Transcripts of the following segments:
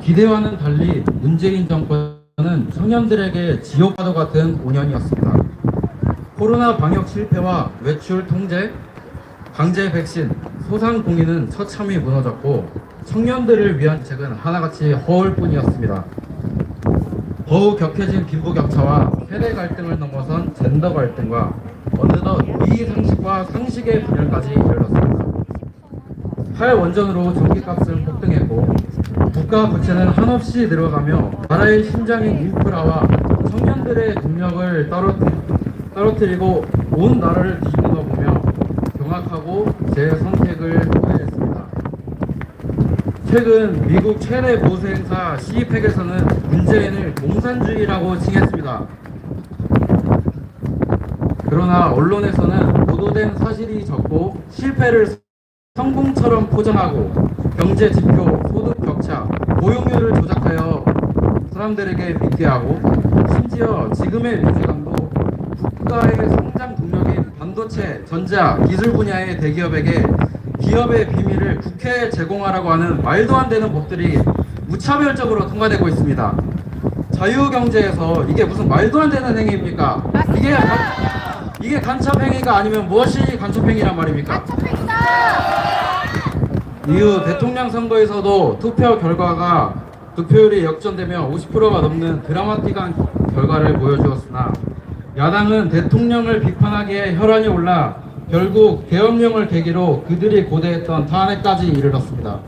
기대와는 달리 문재인 정권은 청년들에게 지옥과도 같은 5년이었습니다. 코로나 방역 실패와 외출 통제, 강제 백신, 소상공인은 처참히 무너졌고 청년들을 위한 대책은 하나같이 허울뿐이었습니다. 더욱 격해진 빈부격차와 세대 갈등을 넘어선 젠더 갈등과 어느덧 미상식과 상식의 분열까지 이르렀습니다. 탈원전으로 전기값은 폭등했고 국가 부채는 한없이 늘어가며 나라의 심장인 인프라와 청년들의 능력을 떨어뜨, 떨어뜨리고 온 나라를 뒤집어 보며 경악하고 제 선택을 후회했습니다. 최근 미국 최대 보수 행사 시이팩에서는 문재인을 공산주의라고 칭했습니다. 그러나 언론에서는 보도된 사실이 적고 실패를 성공처럼 포장하고 경제 지표, 격차, 고용률을 조작하여 사람들에게 믿게 하고 심지어 지금의 민주당도 국가의 성장 동력인 반도체, 전자, 기술 분야의 대기업에게 기업의 비밀을 국회에 제공하라고 하는 말도 안 되는 법들이 무차별적으로 통과되고 있습니다. 자유경제에서 이게 무슨 말도 안 되는 행위입니까? 이게 간, 이게 간첩 행위가 아니면 무엇이 간첩 행위란 말입니까? 이후 대통령 선거에서도 투표 결과가 득표율이 역전되며 50%가 넘는 드라마틱한 결과를 보여주었으나 야당은 대통령을 비판하기에 혈안이 올라 결국 계엄령을 계기로 그들이 고대했던 탄핵까지 이르렀습니다.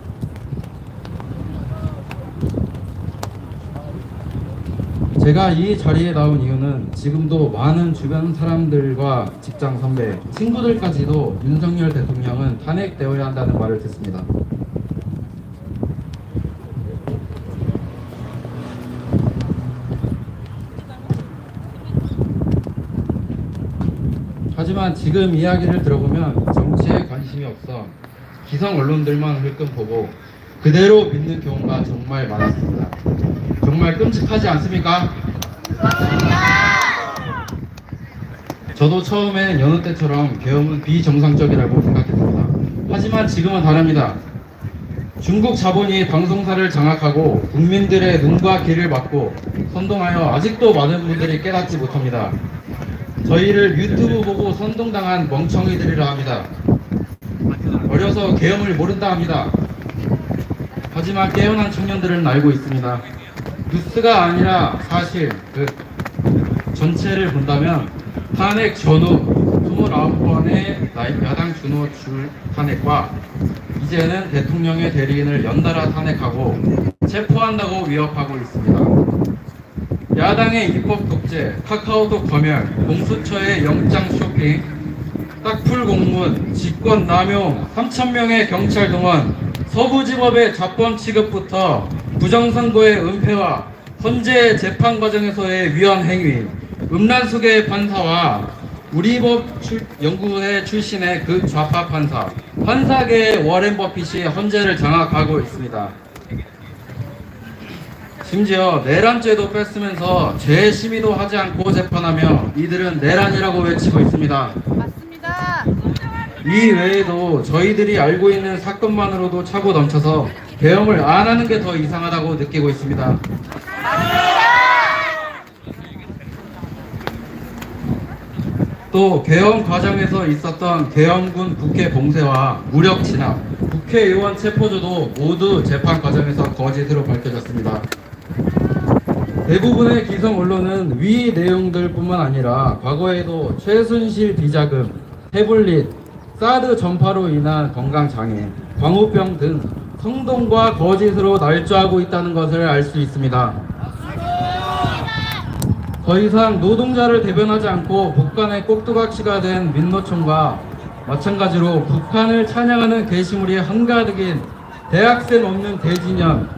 제가 이 자리에 나온 이유는 지금도 많은 주변 사람들과 직장 선배, 친구들까지도 윤석열 대통령은 탄핵되어야 한다는 말을 듣습니다. 하지만 지금 이야기를 들어보면 정치에 관심이 없어 기성 언론들만 흘끔 보고 그대로 믿는 경우가 정말 많았습니다. 정말 끔찍하지 않습니까? 저도 처음엔 여느 때처럼 계엄은 비정상적이라고 생각했습니다. 하지만 지금은 다릅니다. 중국 자본이 방송사를 장악하고 국민들의 눈과 귀를 막고 선동하여 아직도 많은 분들이 깨닫지 못합니다. 저희를 유튜브 보고 선동당한 멍청이들이라 합니다. 어려서 계엄을 모른다 합니다. 하지만 깨어난 청년들은 알고 있습니다. 뉴스가 아니라 사실 그 전체를 본다면 탄핵 전후 29번의 야당 준호 줄 탄핵과 이제는 대통령의 대리인을 연달아 탄핵하고 체포한다고 위협하고 있습니다. 야당의 입법 독재, 카카오톡 검열, 공수처의 영장 쇼핑, 딱풀 공무원, 직권 남용, 3천명의 경찰 동원, 서부지법의 자범 취급부터 부정선거의 은폐와 헌재 재판 과정에서의 위헌 행위, 음란 속의 판사와 우리법 출, 연구회 출신의 그 좌파 판사, 판사계의 워렌 버핏이 헌재를 장악하고 있습니다. 심지어 내란죄도 뺐으면서 죄 심의도 하지 않고 재판하며 이들은 내란이라고 외치고 있습니다. 이 외에도 저희들이 알고 있는 사건만으로도 차고 넘쳐서 계엄을 안 하는 게 더 이상하다고 느끼고 있습니다. 또 계엄 과정에서 있었던 계엄군 국회 봉쇄와 무력 진압, 국회의원 체포조도 모두 재판 과정에서 거짓으로 밝혀졌습니다. 대부분의 기성 언론은 위 내용들뿐만 아니라 과거에도 최순실 비자금, 태블릿, 사드 전파로 인한 건강 장애, 광우병 등 성동과 거짓으로 날조하고 있다는 것을 알 수 있습니다. 더 이상 노동자를 대변하지 않고 북한의 꼭두각시가 된 민노총과 마찬가지로 북한을 찬양하는 게시물이 한가득인 대학생 없는 대진년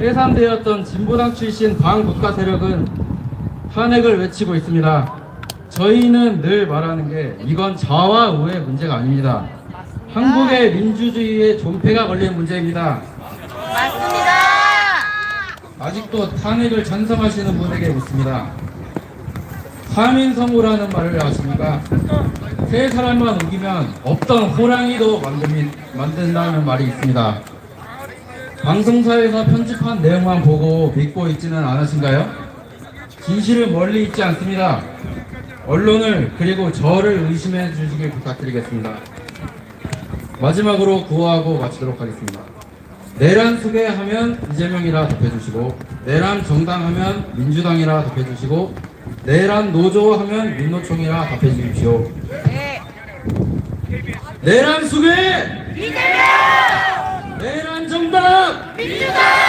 해산되었던 진보당 출신 반국가 세력은 탄핵을 외치고 있습니다. 저희는 늘 말하는 게 이건 자와 우의 문제가 아닙니다. 한국의 민주주의의 존폐가 걸린 문제입니다. 맞습니다. 아직도 탄핵을 찬성하시는 분에게 묻습니다. 3인 성우라는 말을 아십니까? 세 사람만 우기면 없던 호랑이도 만듭니, 만든다는 말이 있습니다. 방송사에서 편집한 내용만 보고 믿고 있지는 않으신가요? 진실은 멀리 있지 않습니다. 언론을 그리고 저를 의심해 주시길 부탁드리겠습니다. 마지막으로 구호하고 마치도록 하겠습니다. 내란 수괴하면 이재명이라 답해주시고 내란 정당하면 민주당이라 답해주시고 내란 노조하면 민노총이라 답해주십시오. 네. 내란 수괴 내란 정당 내란